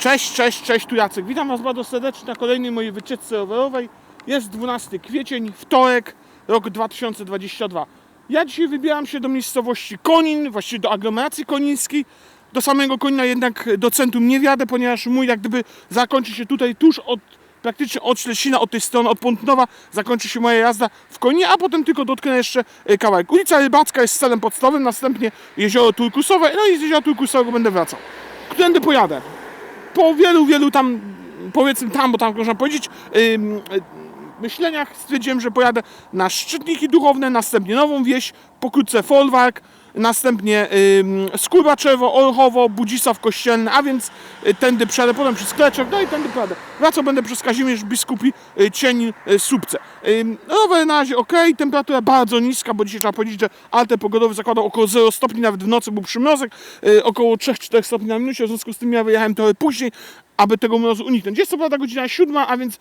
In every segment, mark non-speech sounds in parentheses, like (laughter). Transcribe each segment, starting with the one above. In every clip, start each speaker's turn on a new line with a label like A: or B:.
A: Cześć, cześć, cześć, tu Jacek. Witam Was bardzo serdecznie na kolejnej mojej wycieczce rowerowej. Jest 12 kwiecień, wtorek, rok 2022. Ja dzisiaj wybieram się do miejscowości Konin, właściwie do aglomeracji konińskiej. Do samego Konina jednak do centrum nie wjadę, ponieważ mój jak gdyby zakończy się tutaj tuż od praktycznie od Ślesina, od tej strony, od Pątnowa zakończy się moja jazda w Koninie, a potem tylko dotknę jeszcze e, kawałek. Ulica Rybacka jest celem podstawowym, następnie jezioro Turkusowe, no i z jeziora Turkusowego będę wracał. Którędy pojadę? Po wielu, wielu tam, powiedzmy tam, bo tam można powiedzieć, myśleniach stwierdziłem, że pojadę na szczytniki duchowne, następnie Nową Wieś, pokrótce Folwark, następnie ym, Skórbaczewo, Orchowo, Budzisław Kościelny, a więc y, tędy przejadę, potem przez Kleczek, no i tędy pojadę. Wracał będę przez Kazimierz Biskupi, y, Cień, y, Słupce. Rower na razie ok, temperatura bardzo niska, bo dzisiaj trzeba powiedzieć, że alter pogodowy zakładał około 0 stopni, nawet w nocy był przymrozek, około 3-4 stopni na minusie, w związku z tym ja wyjechałem trochę później, aby tego mrozu uniknąć. Jest to prawda godzina 7, a więc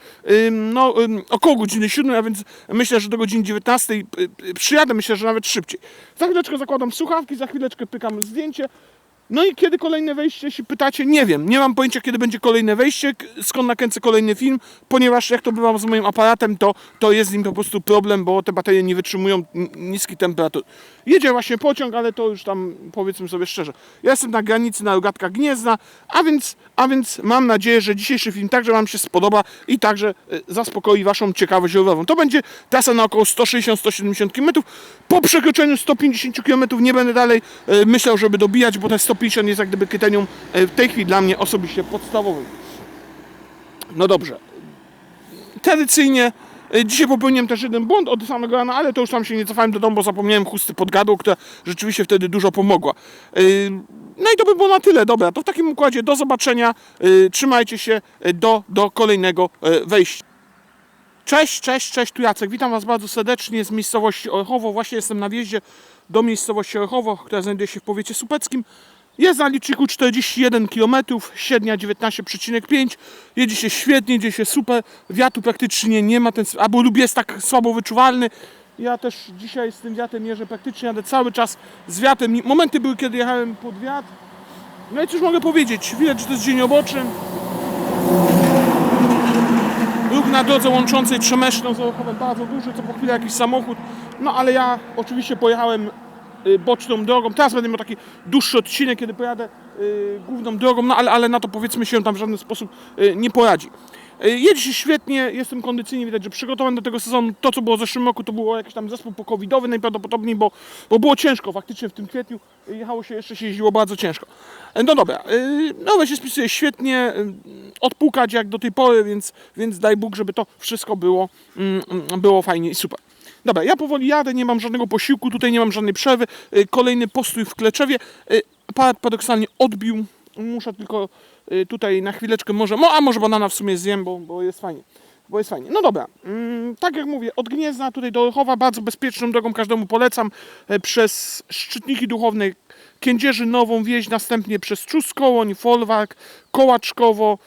A: no, około godziny 7, a więc myślę, że do godziny 19 y, y, przyjadę, myślę, że nawet szybciej. Za chwileczkę zakładam słuchawki, za chwileczkę pykam zdjęcie. No i kiedy kolejne wejście, jeśli pytacie, nie wiem. Nie mam pojęcia, kiedy będzie kolejne wejście, skąd nakręcę kolejny film, ponieważ jak to bywa z moim aparatem, to, to jest z nim po prostu problem, bo te baterie nie wytrzymują niskich temperatur. Jedzie właśnie pociąg, ale to już tam powiedzmy sobie szczerze. Ja jestem na granicy na rogatkach Gniezna, a więc, a więc mam nadzieję, że dzisiejszy film także Wam się spodoba i także y, zaspokoi Waszą ciekawość rowerową. To będzie trasa na około 160-170 km. Po przekroczeniu 150 km nie będę dalej y, myślał, żeby dobijać, bo te 150 jest jak gdyby kryterium y, w tej chwili dla mnie osobiście podstawowym. No dobrze. Tradycyjnie y, dzisiaj popełniłem też jeden błąd od samego rana, ale to już tam się nie cofałem do domu, bo zapomniałem chusty pod gadło, która rzeczywiście wtedy dużo pomogła. Y, No i to by było na tyle. Dobra, to w takim układzie do zobaczenia. Trzymajcie się do, do kolejnego wejścia. Cześć, cześć, cześć, tu Jacek. Witam Was bardzo serdecznie z miejscowości Orchowo. Właśnie jestem na wjeździe do miejscowości Orchowo, która znajduje się w powiecie supeckim. Jest na liczniku 41 km, średnia 19,5. Jedzie się świetnie, jedzie się super. Wiatru praktycznie nie ma, ten, albo lub jest tak słabo wyczuwalny. Ja też dzisiaj z tym wiatrem jeżdżę praktycznie, jadę cały czas z wiatrem. Momenty były, kiedy jechałem pod wiatr. No i cóż mogę powiedzieć, widać, że to jest dzień oboczny. Ruch na drodze łączącej Trzemeszną z Orchowem bardzo duży, co po chwili jakiś samochód. No ale ja oczywiście pojechałem boczną drogą. Teraz będę miał taki dłuższy odcinek, kiedy pojadę y, główną drogą, no ale, ale na to powiedzmy się tam w żaden sposób y, nie poradzi. Y, Jedzie się świetnie, jestem kondycyjnie, widać, że przygotowany do tego sezonu. To, co było w zeszłym roku, to było jakiś tam zespół pokowidowy najprawdopodobniej, bo, bo było ciężko. Faktycznie w tym kwietniu y, jechało się, jeszcze się jeździło bardzo ciężko. Y, No dobra, y, nowe się spisuje świetnie, y, odpukać jak do tej pory, więc, więc daj Bóg, żeby to wszystko było, mm, mm, było fajnie i super. Dobra, ja powoli jadę, nie mam żadnego posiłku, tutaj nie mam żadnej przerwy. Y, Kolejny postój w Kleczewie. Y, paradoksalnie odbił. Muszę tylko y, tutaj na chwileczkę może, mo- a może banana w sumie zjem, bo, bo jest fajnie. Bo jest fajnie. No dobra, mm, tak jak mówię, od Gniezna tutaj do Orchowa bardzo bezpieczną drogą każdemu polecam. E, Przez szczytniki duchowne Kędzierzy, Nową Wieś, następnie przez Truskołoń, Folwark, Kołaczkowo,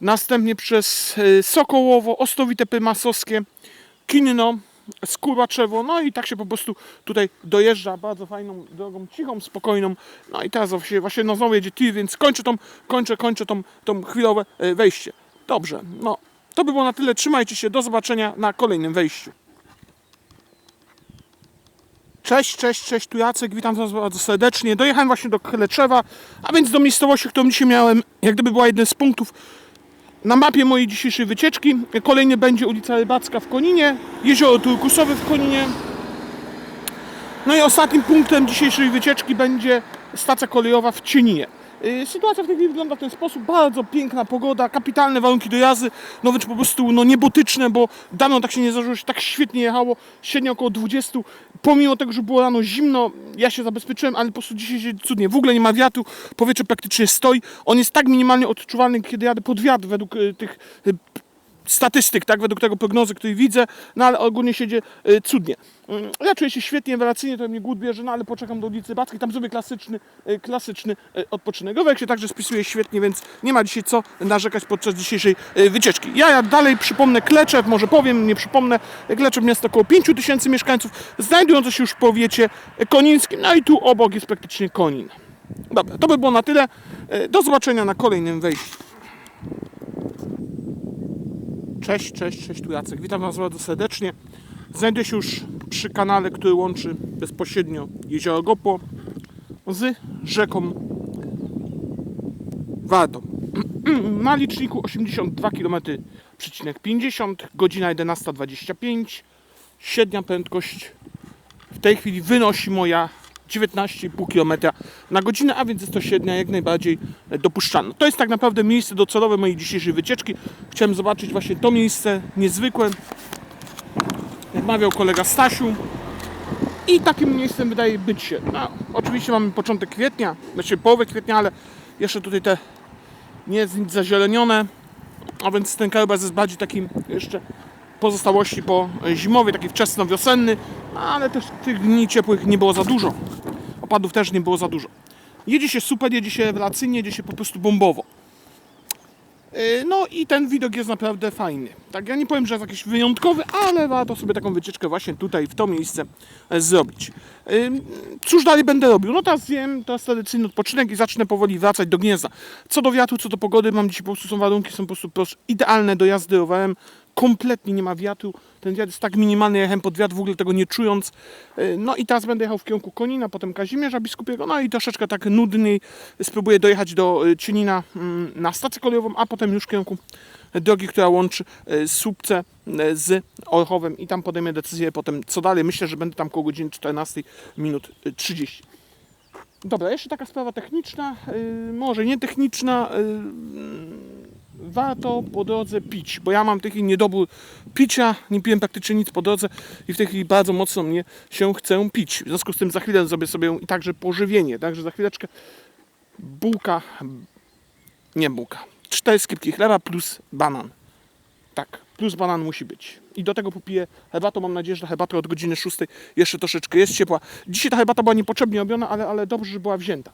A: następnie przez e, Sokołowo, Ostowite Pymasowskie, Kinno, Skóraczewo, no i tak się po prostu tutaj dojeżdża bardzo fajną drogą, cichą, spokojną. No i teraz właśnie, właśnie no znowu jedzie tir, więc kończę tą, kończę, kończę tą, tą chwilowe e, wejście. Dobrze, no to by było na tyle. Trzymajcie się, do zobaczenia na kolejnym wejściu. Cześć, cześć, cześć, tu Jacek, witam Was bardzo serdecznie. Dojechałem właśnie do Kleczewa, a więc do miejscowości, którą dzisiaj miałem, jak gdyby była jeden z punktów na mapie mojej dzisiejszej wycieczki. Kolejny będzie ulica Rybacka w Koninie, jezioro Turkusowe w Koninie. No i ostatnim punktem dzisiejszej wycieczki będzie stacja kolejowa w Cieninie. Yy, Sytuacja w tej chwili wygląda w ten sposób. Bardzo piękna pogoda, kapitalne warunki do jazdy, no wręcz po prostu no, niebotyczne, bo dawno tak się nie zdarzyło, że tak świetnie jechało, średnio około 20. Pomimo tego, że było rano zimno, ja się zabezpieczyłem, ale po prostu dzisiaj się cudnie. W ogóle nie ma wiatru, powietrze praktycznie stoi. On jest tak minimalnie odczuwalny, kiedy jadę pod wiatr według y, tych y, statystyk, tak, według tego prognozy, której widzę, no ale ogólnie się dzieje y, cudnie. Mm, Ja czuję się świetnie, rewelacyjnie, to mnie głód bierze, no ale poczekam do ulicy Backiej, tam zrobię klasyczny, y, klasyczny y, odpoczynek. Rowerek się także spisuje świetnie, więc nie ma dzisiaj co narzekać podczas dzisiejszej wycieczki. Ja jak dalej przypomnę Kleczew, może powiem, nie przypomnę, Kleczew miasto około 5 tysięcy mieszkańców, znajdujące się już w powiecie konińskim, no i tu obok jest praktycznie Konin. Dobra, to by było na tyle. Do zobaczenia na kolejnym wejściu. Cześć, cześć, cześć, tu Jacek. Witam Was bardzo serdecznie. Znajduję się już przy kanale, który łączy bezpośrednio jezioro Gopło z rzeką Wardą. (clears throat) Na liczniku 82 km, przecinek 50, godzina 11.25. Średnia prędkość w tej chwili wynosi moja 19,5 km na godzinę, a więc jest to średnia jak najbardziej dopuszczalna. To jest tak naprawdę miejsce docelowe mojej dzisiejszej wycieczki. Chciałem zobaczyć właśnie to miejsce niezwykłe, jak mawiał kolega Stasiu. I takim miejscem wydaje być się. No, oczywiście mamy początek kwietnia, znaczy połowę kwietnia, ale jeszcze tutaj te nie jest nic zazielenione, a więc ten krajobraz jest bardziej takim jeszcze pozostałości po zimowej, taki wczesno-wiosenny, ale też tych dni ciepłych nie było za dużo. Opadów też nie było za dużo. Jedzie się super, jedzie się rewelacyjnie, jedzie się po prostu bombowo. Yy, No i ten widok jest naprawdę fajny. Tak, ja nie powiem, że jest jakiś wyjątkowy, ale warto sobie taką wycieczkę właśnie tutaj, w to miejsce e, zrobić. Yy, Cóż dalej będę robił? No teraz wiem, jest tradycyjny odpoczynek i zacznę powoli wracać do gniezda. Co do wiatru, co do pogody, mam dzisiaj po prostu są warunki, są po prostu idealne do jazdy rowerem. Kompletnie nie ma wiatru. Ten wiatr jest tak minimalny, ja jechałem pod wiatr w ogóle tego nie czując. Yy, No i teraz będę jechał w kierunku Konina, potem Kazimierza Biskupiego, no i troszeczkę tak nudniej spróbuję dojechać do y, Cienina mm, na stację kolejową, a potem już w kierunku drogi, która łączy y, Słupce z Orchowem i tam podejmę decyzję potem co dalej. Myślę, że będę tam koło godziny 14 minut y, 30. Dobra, jeszcze taka sprawa techniczna, może nie techniczna. Warto po drodze pić, bo ja mam taki niedobór picia, nie piłem praktycznie nic po drodze i w tej chwili bardzo mocno mnie się chce pić. W związku z tym za chwilę zrobię sobie i także pożywienie, także za chwileczkę bułka, nie bułka, cztery skipki chleba plus banan. Tak, plus banan musi być. I do tego popiję herbatą. Mam nadzieję, że ta herbata od godziny 6 jeszcze troszeczkę jest ciepła. Dzisiaj ta herbata była niepotrzebnie robiona, ale, ale dobrze, że była wzięta.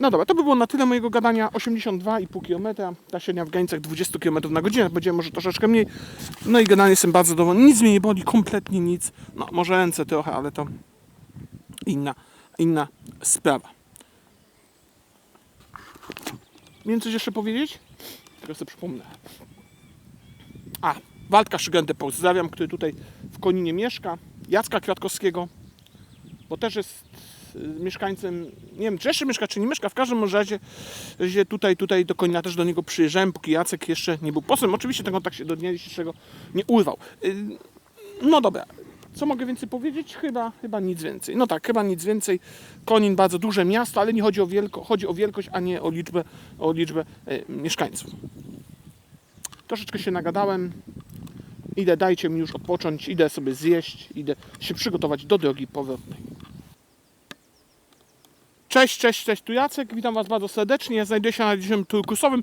A: No dobra, to by było na tyle mojego gadania. 82,5 km, ta średnia w granicach 20 km na godzinę, będzie może troszeczkę mniej. No i generalnie jestem bardzo zadowolony. Nic mnie nie boli, kompletnie nic. No może ręce trochę, ale to inna, inna sprawa. Miałem coś jeszcze powiedzieć? Tylko sobie przypomnę. A, Waldka Szygętę pozdrawiam, który tutaj w Koninie mieszka. Jacka Kwiatkowskiego, bo też jest mieszkańcem, nie wiem czy jeszcze mieszka, czy nie mieszka, w każdym razie tutaj, tutaj do Konina też do niego przyjeżdżałem, póki Jacek jeszcze nie był posłem. Oczywiście ten kontakt się do dnia dzisiejszego nie urwał. Y, No dobra, co mogę więcej powiedzieć? Chyba, chyba nic więcej. No tak, chyba nic więcej. Konin bardzo duże miasto, ale nie chodzi o, wielko, chodzi o wielkość, a nie o liczbę, o liczbę y, mieszkańców. Troszeczkę się nagadałem. Idę, dajcie mi już odpocząć, idę sobie zjeść, idę się przygotować do drogi powrotnej. Cześć, cześć, cześć, tu Jacek, witam Was bardzo serdecznie. Znajduję się na jeziorze turkusowym,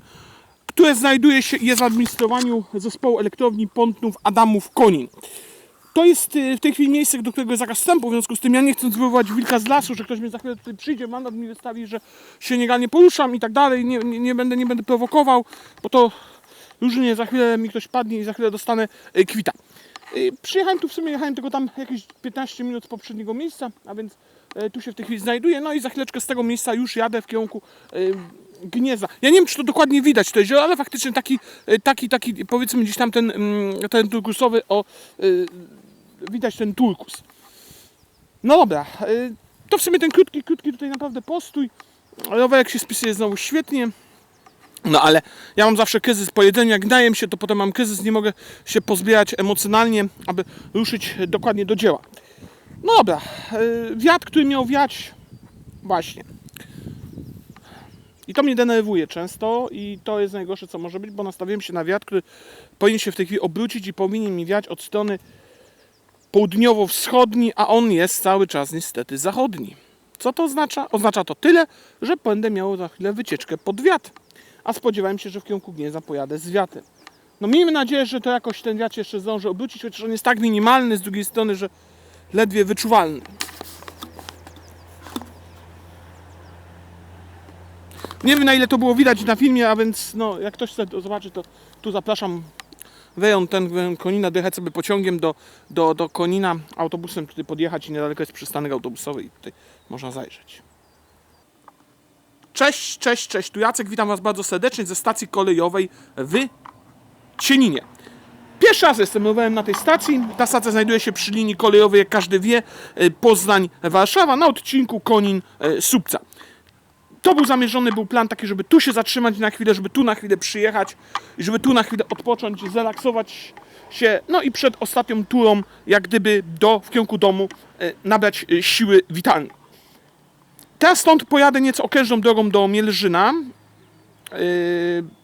A: które znajduje się jest w administrowaniu zespołu elektrowni Pątnów Adamów Konin. To jest y, w tej chwili miejsce, do którego jest zakaz wstępu, w związku z tym ja nie chcę wywołać wilka z lasu, że ktoś mnie za chwilę tutaj przyjdzie, mandat mi wystawi, że się nielegalnie poruszam i tak dalej, nie, nie, nie, będę, nie będę prowokował, bo to różnie za chwilę mi ktoś padnie i za chwilę dostanę y, kwita. Y, Przyjechałem tu w sumie, jechałem tylko tam jakieś 15 minut z poprzedniego miejsca, a więc tu się w tej chwili znajduję, no i za chwileczkę z tego miejsca już jadę w kierunku y, Gniezna. Ja nie wiem, czy to dokładnie widać to jezioro, ale faktycznie taki, y, taki, taki powiedzmy gdzieś tam ten, mm, ten turkusowy, o, widać ten turkus. No dobra, to w sumie ten krótki, krótki tutaj naprawdę postój. Rowerek się spisuje znowu świetnie. No ale ja mam zawsze kryzys po jedzeniu, jak najem się, to potem mam kryzys, nie mogę się pozbierać emocjonalnie, aby ruszyć dokładnie do dzieła. No dobra, yy, wiatr, który miał wiać, właśnie. I to mnie denerwuje często i to jest najgorsze, co może być, bo nastawiłem się na wiatr, który powinien się w tej chwili obrócić i powinien mi wiać od strony południowo-wschodni, a on jest cały czas niestety zachodni. Co to oznacza? Oznacza to tyle, że będę miał za chwilę wycieczkę pod wiatr a spodziewałem się, że w kierunku Gniezna pojadę z wiatrem. No miejmy nadzieję, że to jakoś ten wiatr jeszcze zdąży obrócić, chociaż on jest tak minimalny z drugiej strony, że ledwie wyczuwalny. Nie wiem na ile to było widać na filmie, a więc no, jak ktoś chce to zobaczyć, to tu zapraszam rejon ten Konina, dojechać sobie pociągiem do, do, do Konina, autobusem tutaj podjechać i niedaleko jest przystanek autobusowy i tutaj można zajrzeć. Cześć, cześć, cześć, tu Jacek, witam Was bardzo serdecznie ze stacji kolejowej w Cieninie. Pierwszy raz jestem na tej stacji. Ta stacja znajduje się przy linii kolejowej, jak każdy wie, e, Poznań-Warszawa, na odcinku Konin-Subca. To był zamierzony był plan taki, żeby tu się zatrzymać na chwilę, żeby tu na chwilę przyjechać żeby tu na chwilę odpocząć, zrelaksować się, no i przed ostatnią turą, jak gdyby do, w kierunku domu, e, nabrać e, siły witalnej. Teraz stąd pojadę nieco okrężną drogą do Mielżyna,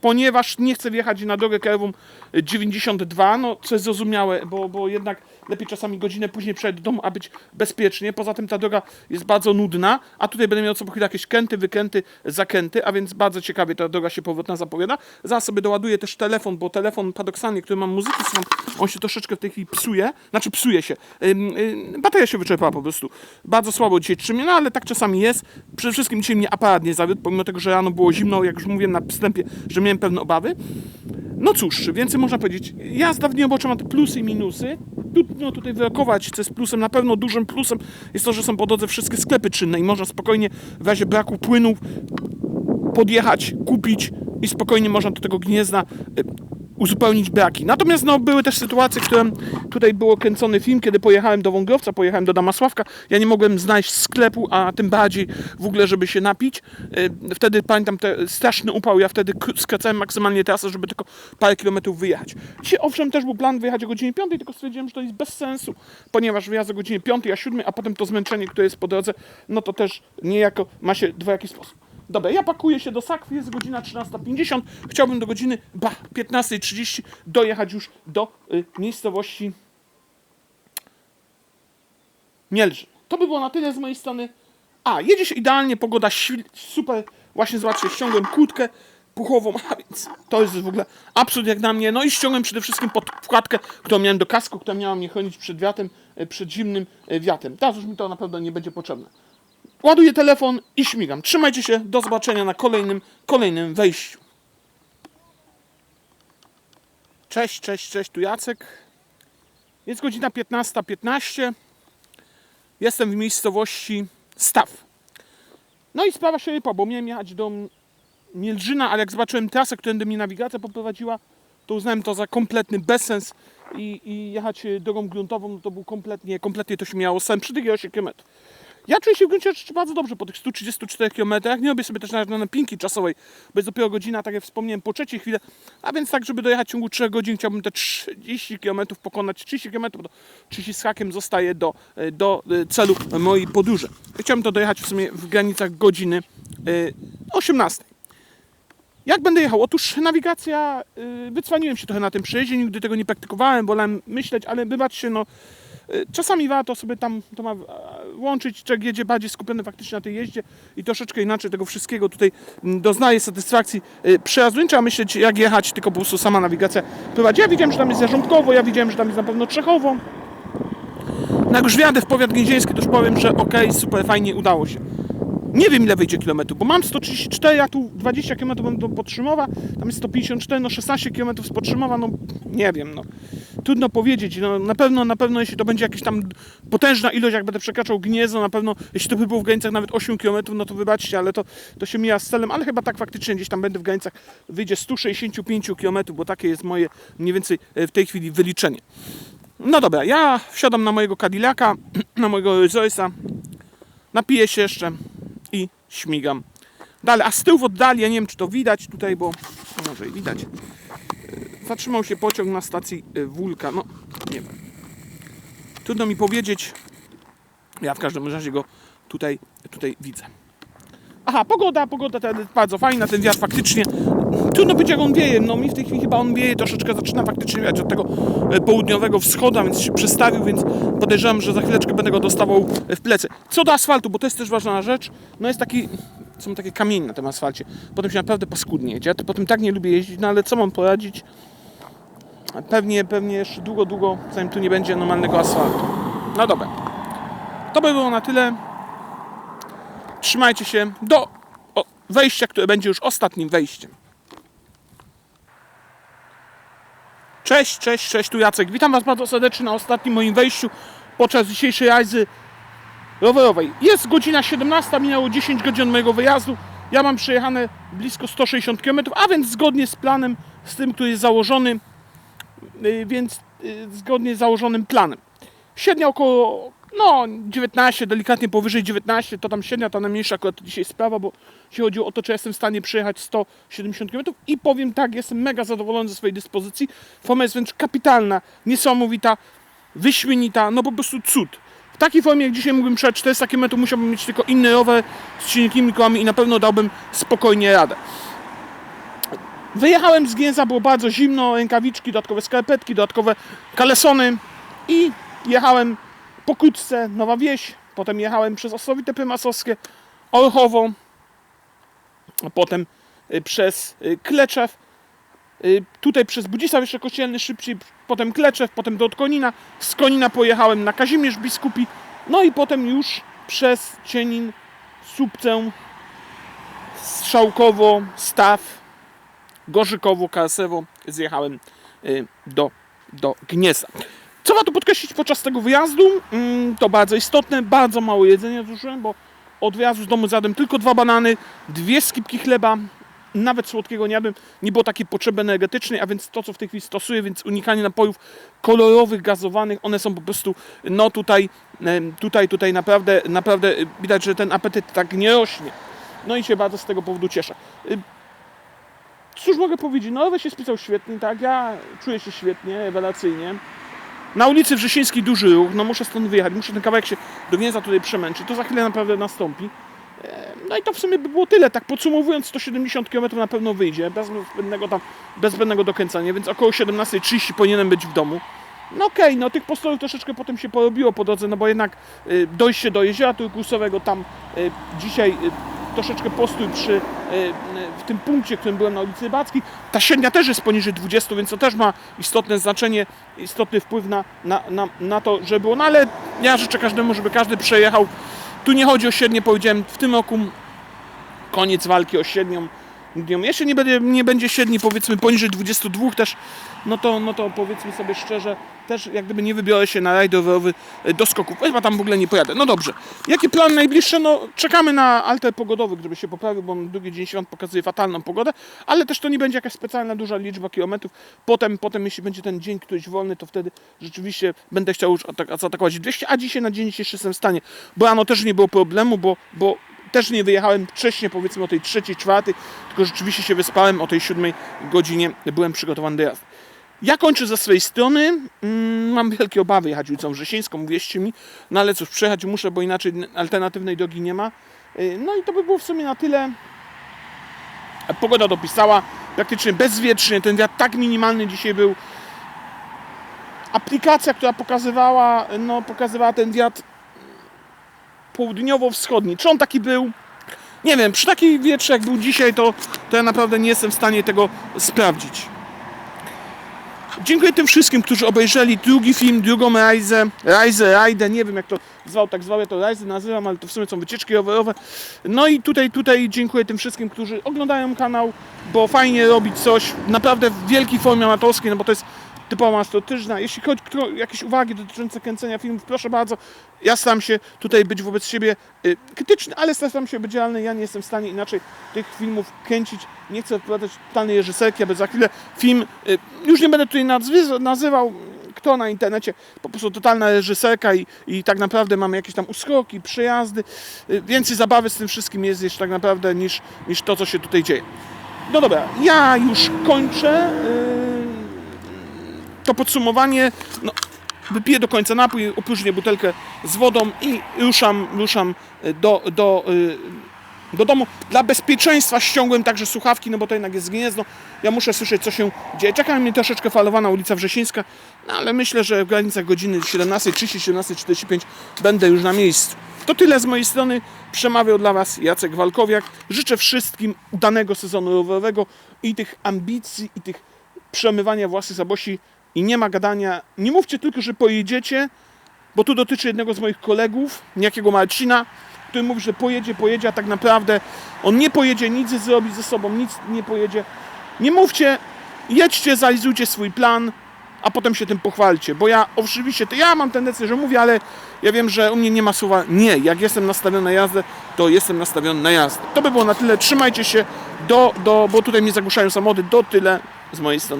A: ponieważ nie chcę wjechać na drogę krajową 92, no co jest zrozumiałe, bo, bo jednak lepiej czasami godzinę później przejść do domu, a być bezpiecznie. Poza tym ta droga jest bardzo nudna, a tutaj będę miał co po chwili jakieś kęty, wykręty, zakręty, a więc bardzo ciekawie ta droga się powrotna zapowiada. Zaraz sobie doładuję też telefon, bo telefon paradoksalnie, który mam muzyki, słucham, on się troszeczkę w tej chwili psuje, znaczy psuje się. Ym, bateria się wyczerpała po prostu. Bardzo słabo dzisiaj trzymie, no ale tak czasami jest. Przede wszystkim dzisiaj mnie aparat nie zawiódł, pomimo tego, że rano było zimno, jak już mówiłem na wstępie, że miałem pewne obawy. No cóż, więcej można powiedzieć. Jazda w dniu ma te plusy i minusy. Trudno tutaj wyrokować, co jest plusem. Na pewno dużym plusem jest to, że są po drodze wszystkie sklepy czynne i można spokojnie w razie braku płynów podjechać, kupić i spokojnie można do tego gniezda y, uzupełnić braki. Natomiast no, były też sytuacje, które tutaj było kręcony film, kiedy pojechałem do Wągrowca, pojechałem do Damasławka, ja nie mogłem znaleźć sklepu, a tym bardziej w ogóle, żeby się napić. Y, Wtedy pamiętam te straszny upał, ja wtedy skracałem maksymalnie trasę, żeby tylko parę kilometrów wyjechać. Dzisiaj owszem też był plan wyjechać o godzinie 5, tylko stwierdziłem, że to jest bez sensu, ponieważ wyjazd o godzinie 5, a 7, a potem to zmęczenie, które jest po drodze, no to też niejako ma się dwojaki sposób. Dobra, ja pakuję się do sakwy, jest godzina 13.50. Chciałbym do godziny bah, 15.30 dojechać już do y, miejscowości Mielżyn. To by było na tyle z mojej strony. A, jedzie się idealnie, pogoda super. Właśnie zobaczcie, ściągłem kurtkę puchową, (laughs) a więc to jest w ogóle absurd jak na mnie. No i ściągłem przede wszystkim podkładkę, którą miałem do kasku, która miała mnie chronić przed wiatrem, y, przed zimnym y, wiatrem. Teraz już mi to na pewno nie będzie potrzebne. Ładuję telefon i śmigam. Trzymajcie się, do zobaczenia na kolejnym, kolejnym wejściu. Cześć, cześć, cześć, tu Jacek. Jest godzina 15.15. Jestem w miejscowości Staw. No i sprawa się rypa, bo miałem jechać do Mielżyna, ale jak zobaczyłem trasę, którędy mnie nawigacja poprowadziła, to uznałem to za kompletny bezsens i, i jechać e, drogą gruntową, no to był kompletnie, kompletnie to się miało sens przy tych 8 km. Ja czuję się w gruncie rzeczy bardzo dobrze po tych 134 km. Nie robię sobie też nawet na napinki czasowej, bo jest dopiero godzina, tak jak wspomniałem, po trzeciej chwilę. A więc tak, żeby dojechać w ciągu 3 godzin, chciałbym te 30 km pokonać. 30 km, bo 30 z hakiem zostaje do, e, do e, celu mojej podróży. Chciałbym to dojechać w sumie w granicach godziny e, 18. Jak będę jechał? Otóż nawigacja, wycwaniłem się trochę na tym przejeździe, nigdy tego nie praktykowałem, wolałem myśleć, ale wybaczcie, no yy, czasami warto sobie tam to ma, e, łączyć, człowiek jedzie bardziej skupiony faktycznie na tej jeździe i troszeczkę inaczej tego wszystkiego tutaj mm, doznaje satysfakcji yy, przejazdu. Trzeba myśleć jak jechać, tylko po prostu sama nawigacja prowadzi. Ja widziałem, że tam jest Jarząbkowo, ja widziałem, że tam jest na pewno Trzechowo. No jak już wjadę w powiat gnieźnieński, to już powiem, że okej, super, fajnie, udało się. Nie wiem ile wyjdzie kilometrów, bo mam 134, a tu 20 km do Podtrzymowa, tam jest 154, no 16 km z no nie wiem, no. Trudno powiedzieć, no na pewno, na pewno jeśli to będzie jakaś tam potężna ilość, jak będę przekraczał Gniezno, na pewno, jeśli to by było w granicach nawet 8 km, no to wybaczcie, ale to, to się mija z celem, ale chyba tak faktycznie gdzieś tam będę w granicach, wyjdzie 165 km, bo takie jest moje mniej więcej e, w tej chwili wyliczenie. No dobra, ja wsiadam na mojego Cadillaca, (clears throat) na mojego Royce'a, napiję się jeszcze i śmigam dalej. A z tyłu w oddali, ja nie wiem czy to widać tutaj, bo może i widać. Yy, Zatrzymał się pociąg na stacji yy, Wólka. No, nie wiem. Trudno mi powiedzieć. Ja w każdym razie go tutaj, tutaj widzę. Aha, pogoda, pogoda bardzo fajna, ten wiatr faktycznie. Trudno powiedzieć jak on wieje, no mi w tej chwili chyba on wieje, troszeczkę zaczyna faktycznie wiać od tego e, południowego wschodu, a więc się przestawił, więc podejrzewam, że za chwileczkę będę go dostawał e, w plecy. Co do asfaltu, bo to jest też ważna rzecz, no jest taki, są takie kamienie na tym asfalcie, potem się naprawdę paskudnie jedzie, ja to potem tak nie lubię jeździć, no ale co mam poradzić? Pewnie, pewnie jeszcze długo, długo, zanim tu nie będzie normalnego asfaltu. No dobra. To by było na tyle. Trzymajcie się do wejścia, które będzie już ostatnim wejściem. Cześć, cześć, cześć, tu Jacek. Witam Was bardzo serdecznie na ostatnim moim wejściu podczas dzisiejszej jazdy rowerowej. Jest godzina 17, minęło 10 godzin od mojego wyjazdu. Ja mam przejechane blisko 160 km, a więc zgodnie z planem, z tym, który jest założony, y, więc y, zgodnie z założonym planem. Średnia około no 19, delikatnie powyżej 19, to tam średnia, ta najmniejsza akurat dzisiaj sprawa, bo jeśli chodzi o to, czy jestem w stanie przejechać 170 km i powiem tak, jestem mega zadowolony ze swojej dyspozycji. Forma jest wręcz kapitalna, niesamowita, wyśmienita, no po prostu cud. W takiej formie jak dzisiaj mógłbym przejechać 400 km, musiałbym mieć tylko inny rower z silnikimi kołami i na pewno dałbym spokojnie radę. Wyjechałem z Gięza, było bardzo zimno, rękawiczki, dodatkowe skarpetki, dodatkowe kalesony i jechałem pokrótce Nowa Wieś, potem jechałem przez Ostrowite Prymasowskie, Orchowo, a potem y, przez y, Kleczew, y, tutaj przez Budzisław jeszcze Kościelny szybciej, potem Kleczew, potem do Konina, z Konina pojechałem na Kazimierz Biskupi, no i potem już przez Cienin, Słupcę, Strzałkowo, Staw, Gorzykowo, Karsewo zjechałem do, do Gniezna. Co warto podkreślić podczas tego wyjazdu? Mm, To bardzo istotne, bardzo mało jedzenia zużyłem, bo od wyjazdu z domu zjadłem tylko dwa banany, dwie skipki chleba, nawet słodkiego nie jadłem, nie było takiej potrzeby energetycznej, a więc to, co w tej chwili stosuję, więc unikanie napojów kolorowych, gazowanych, one są po prostu, no tutaj, tutaj, tutaj naprawdę, naprawdę widać, że ten apetyt tak nie rośnie. No i się bardzo z tego powodu cieszę. Cóż mogę powiedzieć? No, Ewe się spisał świetnie, tak? Ja czuję się świetnie, rewelacyjnie. Na ulicy Wrzesińskiej duży ruch, no muszę stąd wyjechać, muszę ten kawałek się do Gniezna tutaj przemęczyć, to za chwilę naprawdę nastąpi. E, No i to w sumie by było tyle, tak podsumowując 170 km na pewno wyjdzie, bez zbędnego tam, bez zbędnego dokręcania, więc około 17.30 powinienem być w domu. No okej, no tych postojów troszeczkę potem się porobiło po drodze, no bo jednak y, dojście do jeziora turkusowego, tam y, dzisiaj y, troszeczkę postój przy, y, y, w tym punkcie, w którym byłem na ulicy Rybackiej. Ta średnia też jest poniżej 20, więc to też ma istotne znaczenie, istotny wpływ na, na, na, na to, że było. No ale ja życzę każdemu, żeby każdy przejechał. Tu nie chodzi o średnie, powiedziałem, w tym roku koniec walki o średnią Jeśli nie będzie, nie będzie średni powiedzmy poniżej 22 też, no to, no to powiedzmy sobie szczerze, też jak gdyby nie wybiorę się na rajd rowerowy e, do skoków. Chyba tam w ogóle nie pojadę. No dobrze. Jakie plany najbliższe? No czekamy na alter pogodowy, żeby się poprawił, bo on drugi dzień świąt pokazuje fatalną pogodę, ale też to nie będzie jakaś specjalna duża liczba kilometrów. Potem, potem jeśli będzie ten dzień któryś wolny, to wtedy rzeczywiście będę chciał już atak- zaatakować 200, a dzisiaj na dzień dzisiejszy jestem w stanie, bo rano też nie było problemu, bo, bo też nie wyjechałem wcześniej, powiedzmy o tej trzeciej, czwartej, tylko rzeczywiście się wyspałem o tej siódmej godzinie, byłem przygotowany do jazdy. Ja kończę ze swojej strony. Mm, Mam wielkie obawy jechać ulicą Wrzesińską, wierzcie mi, no ale cóż, przejechać muszę, bo inaczej alternatywnej drogi nie ma. Y, No i to by było w sumie na tyle. Pogoda dopisała, praktycznie bezwietrznie, ten wiatr tak minimalny dzisiaj był. Aplikacja, która pokazywała, no, pokazywała ten wiatr południowo-wschodni. Czy on taki był? Nie wiem, przy takiej wietrze jak był dzisiaj, to, to ja naprawdę nie jestem w stanie tego sprawdzić. Dziękuję tym wszystkim, którzy obejrzeli drugi film, drugą Rajzę, Rajzę, Rajdę, nie wiem jak to zwał, tak zwał, ja to Rajzę nazywam, ale to w sumie są wycieczki rowerowe. No i tutaj, tutaj dziękuję tym wszystkim, którzy oglądają kanał, bo fajnie robić coś, naprawdę w wielkiej formie amatorskiej, no bo to jest typowa mastotyżna. Jeśli chodzi o jakieś uwagi dotyczące kręcenia filmów, proszę bardzo, ja staram się tutaj być wobec siebie y, krytyczny, ale staram się być realny, ja nie jestem w stanie inaczej tych filmów kręcić, nie chcę wprowadzać totalnej reżyserki, aby za chwilę film, y, już nie będę tutaj nazywał, kto na internecie, po prostu totalna reżyserka i, i tak naprawdę mamy jakieś tam uskoki, przejazdy, y, więcej zabawy z tym wszystkim jest jeszcze tak naprawdę niż, niż to, co się tutaj dzieje. No dobra, ja już kończę to podsumowanie. No, wypiję do końca napój, opróżnię butelkę z wodą i ruszam, ruszam y, do, do, y, do domu. Dla bezpieczeństwa ściągłem także słuchawki, no bo to jednak jest gniezno. Ja muszę słyszeć, co się dzieje. Czeka mnie troszeczkę falowana ulica Wrzesińska, no ale myślę, że w granicach godziny 17.30, 17.45 będę już na miejscu. To tyle z mojej strony. Przemawiał dla Was Jacek Walkowiak. Życzę wszystkim udanego sezonu rowerowego i tych ambicji, i tych przemywania własnych zabosi i nie ma gadania. Nie mówcie tylko, że pojedziecie, bo tu dotyczy jednego z moich kolegów, niejakiego Marcina, który mówi, że pojedzie, pojedzie, a tak naprawdę on nie pojedzie, nic zrobić ze sobą, nic nie pojedzie. Nie mówcie, jedźcie, zrealizujcie swój plan, a potem się tym pochwalcie, bo ja oczywiście, to ja mam tendencję, że mówię, ale ja wiem, że u mnie nie ma słowa nie. Jak jestem nastawiony na jazdę, to jestem nastawiony na jazdę. To by było na tyle. Trzymajcie się do, do bo tutaj mnie zagłuszają samochody, do tyle z mojej strony.